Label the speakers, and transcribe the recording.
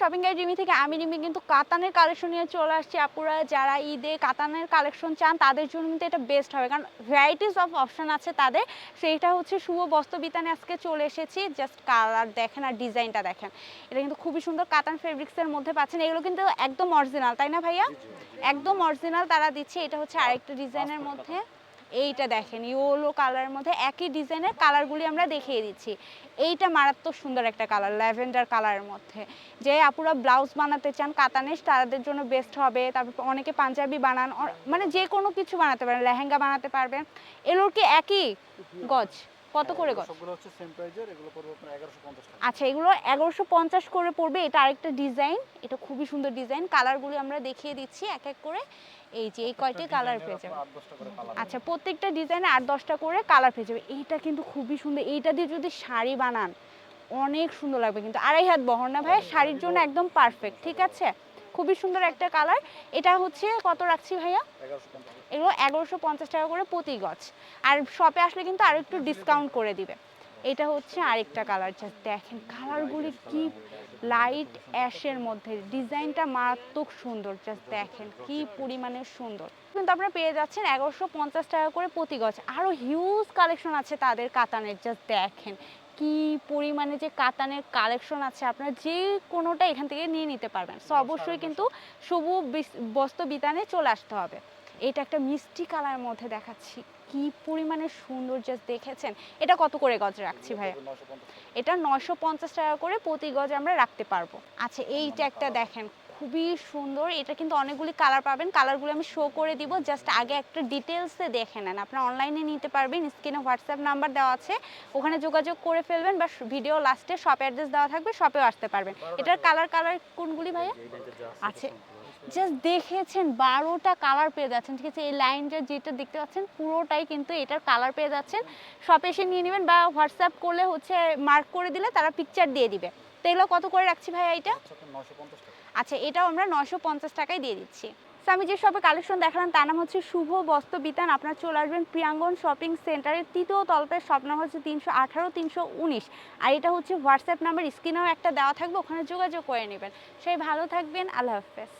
Speaker 1: Shopping guide Rimi থেকে আমি রিমি কিন্তু কাতানের কালেকশন নিয়ে চলে আসছি আপুরা। যারা ঈদে কাতানের কালেকশন চান তাদের জন্য কিন্তু এটা বেস্ট হবে। কারণ ভ্যারাইটিস অফ অপশন আছে তাদের। সেইটা হচ্ছে শুভ বস্ত্র বিতানে আজকে চলে এসেছি। জাস্ট কালার দেখেন আর ডিজাইনটা দেখেন। এটা কিন্তু খুবই সুন্দর কাতান ফেব্রিক্সের মধ্যে পাচ্ছেন। এগুলো কিন্তু একদম অরিজিনাল তাই না ভাইয়া? একদম অরিজিনাল তারা দিচ্ছে। এটা হচ্ছে আরেকটা ডিজাইনের মধ্যে। এইটা দেখেন ইয়েলো কালারের মধ্যে একই ডিজাইনের কালারগুলি আমরা দেখিয়ে দিচ্ছি। এইটা মারাত্মক সুন্দর একটা কালার ল্যাভেন্ডার কালারের মধ্যে। যে আপুরা ব্লাউজ বানাতে চান কাতানের তাদের জন্য বেস্ট হবে। তারপর অনেকে পাঞ্জাবি বানান মানে যে কোনো কিছু বানাতে পারেন, লেহেঙ্গা বানাতে পারবেন। এগুলোর কি একই গজ? কত করে গজ
Speaker 2: সবগুলো হচ্ছে সেম প্রাইজের এগুলো পড়বে আপনার এগারোশো পঞ্চাশ টাকা।
Speaker 1: আচ্ছা এগুলো এগারোশো পঞ্চাশ করে পড়বে। এটা আরেকটা ডিজাইন এটা খুবই সুন্দর ডিজাইন কালারগুলি আমরা দেখিয়ে দিচ্ছি এক এক করে। এই যে এই কয়টি কালার পেয়ে যাবে? আচ্ছা প্রত্যেকটা ডিজাইনে আট দশটা করে কালার পেয়ে যাবে। এইটা কিন্তু খুবই সুন্দর। এইটা দিয়ে যদি শাড়ি বানান অনেক সুন্দর লাগবে। কিন্তু আড়াই হাত বহর না ভাই শাড়ির জন্য একদম পারফেক্ট ঠিক আছে? খুবই সুন্দর একটা কালার। এটা হচ্ছে কত রাখছি ভাইয়া? এগুলো এগারোশো পঞ্চাশ টাকা করে প্রতি গছ আর শপে আসলে কিন্তু আরও একটু ডিসকাউন্ট করে দিবে। এটা হচ্ছে আরেকটা কালার। জাস্ট দেখেন কালারগুলি কি লাইট অ্যাশের মধ্যে। ডিজাইনটা মারাত্মক সুন্দর। জাস্ট দেখেন কি পরিমাণে সুন্দর। কিন্তু আপনারা পেয়ে যাচ্ছেন এগারোশো পঞ্চাশ টাকা করে প্রতি গছ আরও হিউজ কালেকশন আছে তাদের কাতানের। জাস্ট দেখেন কি পরিমাণে যে কাতানের কালেকশন আছে আপনারা যে কোনোটা এখান থেকে নিয়ে নিতে পারবেন। সো অবশ্যই কিন্তু শুভ বিস- বস্ত্র বিতানে চলে আসতে হবে। এটা একটা মিষ্টি কালার মধ্যে দেখাচ্ছি। কি পরিমাণে সুন্দর জাস্ট দেখেছেন। এটা কত করে গজ রাখছি ভাইয়া? এটা নশো পঞ্চাশ টাকা করে প্রতি গজ আমরা রাখতে পারব। আচ্ছা এইটা একটা দেখেন। খুবই সুন্দর। এটা কিন্তু অনেকগুলি কালার পাবেন। কালারগুলো আমি শো করে দিব। জাস্ট আগে একটা ডিটেলসে দেখে নেন। আপনারা অনলাইনে নিতে পারবেন। স্ক্রিনে হোয়াটসঅ্যাপ নাম্বার দেওয়া আছে। ওখানে যোগাযোগ করে ফেলবেন বা ভিডিও লাস্টে শপ অ্যাড্রেস দেওয়া থাকবে শপেও আসতে পারবেন। এটার কালার কালার কোনগুলি ভাইয়া? আছে জাস্ট দেখেছেন বারোটা কালার পেয়ে যাচ্ছেন। ঠিক আছে এই লাইনটা যেটা দেখতে পাচ্ছেন পুরোটাই কিন্তু এটার কালার পেয়ে যাচ্ছেন। শপে এসে নিয়ে নেবেন বা হোয়াটসঅ্যাপ করলে হচ্ছে মার্ক করে দিলে তারা পিকচার দিয়ে দিবে। তো এগুলো কত করে রাখছি ভাই এটা?
Speaker 2: টাকা।
Speaker 1: আচ্ছা এটাও আমরা নশো পঞ্চাশ টাকায় দিয়ে দিচ্ছি। আমি যে সবে কালেকশন দেখালাম তার নাম হচ্ছে শুভ বস্ত্র বিতান। আপনার চলে আসবেন প্রিয়াঙ্গন শপিং সেন্টারের তৃতীয় তলপের শপ নাম হচ্ছে তিনশো আঠারো তিনশো উনিশ। আর এটা হচ্ছে হোয়াটসঅ্যাপ নাম্বার স্ক্রিনেও একটা দেওয়া থাকবে ওখানে যোগাযোগ করে নেবেন। সেই ভালো থাকবেন আল্লাহ হাফেজ।